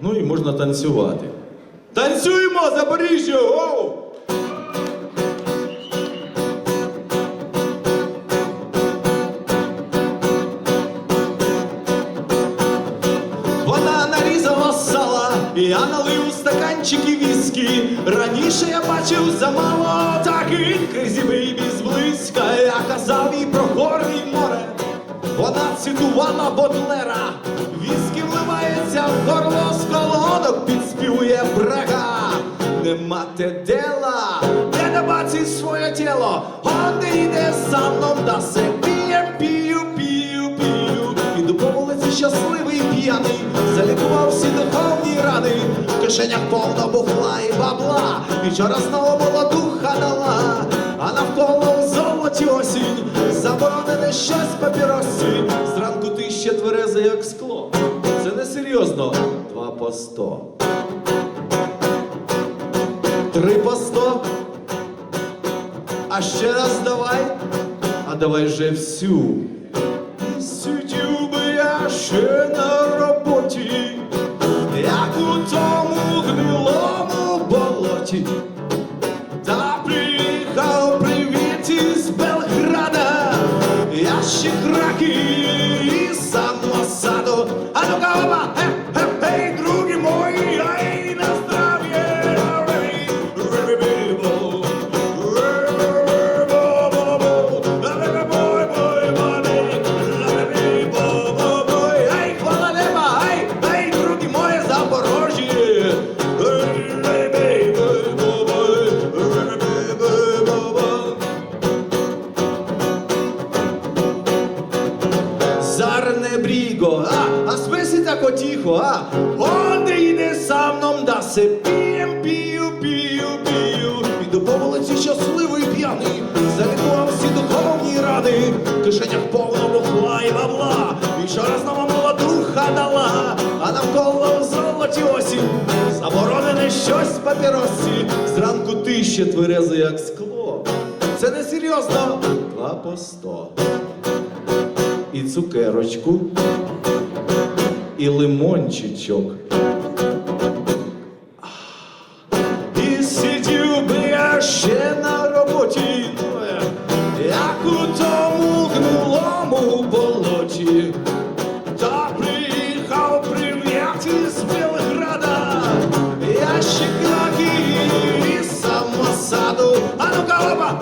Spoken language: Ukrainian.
Ну і можна танцювати. Танцюємо, Запоріжжя! Оу! Вона нарізала сала, я налив стаканчики віскі. Раніше я бачив замало таких crazy baby зблизька. Я казав їй про гори і море. Вона цитувала Бодлера. Віскі вливається в горло Нема те дела, де не бачить своє тіло. Он не йде за мном, да се п'є, пію, пію, пію. Іду по вулиці щасливий п'яний, залікував всі духовні рани, в кишенях повно бухла і бабла, і вчора знову молодуха дала, а навколо в золоті осінь, заборонене щось папіросі, зранку ти ще тверезий, як скло. Це не серйозно, два по сто. Три по сто. А ще раз давай, а давай же всю. Сидів би я ще на роботі, як у тому гнилому болоті. Та приїхав привіт із Белграда, я ще краки із самосаду. А ну-ка, оба, е, тако тихо, а, онде йде за мном, да се пієм, пію, пію, пію. Іду по вулиці щасливий п'яний, залікував всі духовні рани, в кишенях повно бухла і бабла, і вчора знову молодуха дала, а навколо в золоті осінь, заборонене щось в папіросі, зранку ти ще тверезий, як скло. Це не серйозно, два по сто. І цукерочку, і лимончичок. І сидів би я ще на роботі, як у тому гнилому болоті, та приїхав прив'ят із Білграда, я ще і сам саду, а ну-ка, опа,